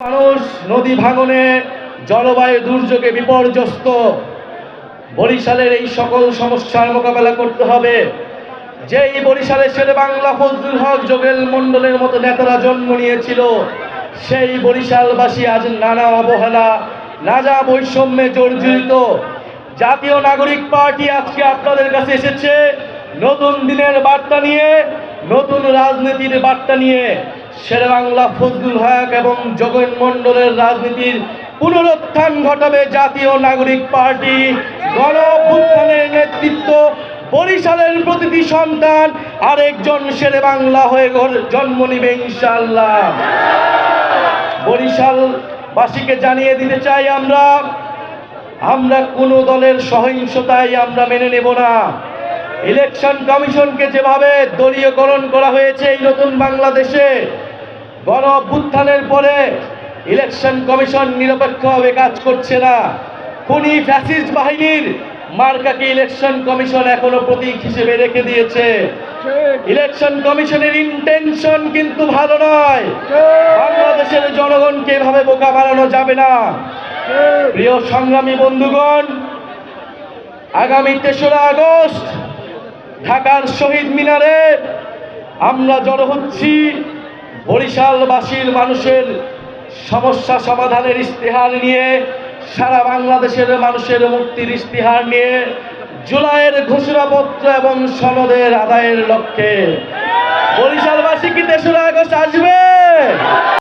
মানুষ নদী ভাঙনে জলবায়ু দুর্যোগে বিপর্যস্ত। বরিশালের এই সকল সমস্যার মোকাবেলা করতে হবে। যেই বরিশালে ছেলে বাংলা ফজলুল হক যোগেল মণ্ডলের মতো নেতারা জন্ম নিয়েছিল, সেই বরিশালবাসী আজ নানা অবহেলা, নানা বৈষম্যে জর্জরিত। জাতীয় নাগরিক পার্টি আজকে আপনাদের কাছে এসেছে নতুন দিনের বার্তা নিয়ে, নতুন রাজনীতির বার্তা নিয়ে। শেরেবাংলা ফজলুল হক এবং জগন মণ্ডলের রাজনীতির পুনরুত্থান ঘটাবে জাতীয় নাগরিক পার্টি। গণ নেতৃত্ব বরিশালের প্রতিটি সন্তান, আরেকজন শেরে বাংলা হয়ে জন্ম নিবে ইনশাল্লাহ বরিশালবাসীকে জানিয়ে দিতে চাই আমরা আমরা কোনো দলের সহিংসতায় আমরা মেনে নেব না। ইলেকশন কমিশনকে যেভাবে দলীয়করণ করা হয়েছে এই নতুন বাংলাদেশে গণ অভ্যুত্থানের পরে ইলেকশন কমিশন নিরপেক্ষভাবে কাজ করছে না। খুনি ফ্যাসিস্ট বাহিনীর মার্কাকে ইলেকশন কমিশন এখনও প্রতীক হিসেবে রেখে দিয়েছে। ইলেকশন কমিশনের ইন্টেনশন কিন্তু ভালো নয়। বাংলাদেশের জনগণকে এভাবে বোকা বানানো যাবে না। প্রিয় সংগ্রামী বন্ধুগণ, আগামী তেসরা আগস্ট ঢাকার শহীদ মিনারে আমরা জড়ো হচ্ছি। বরিশালবাসীর মানুষের সমস্যা সমাধানের ইশতেহার নিয়ে, সারা বাংলাদেশের মানুষের মুক্তির ইশতেহার নিয়ে জুলাইয়ের ঘোষণাপত্র এবং সনদের আদায়ের লক্ষ্যে বরিশালবাসী কি তেসরা আগস্ট আসবে?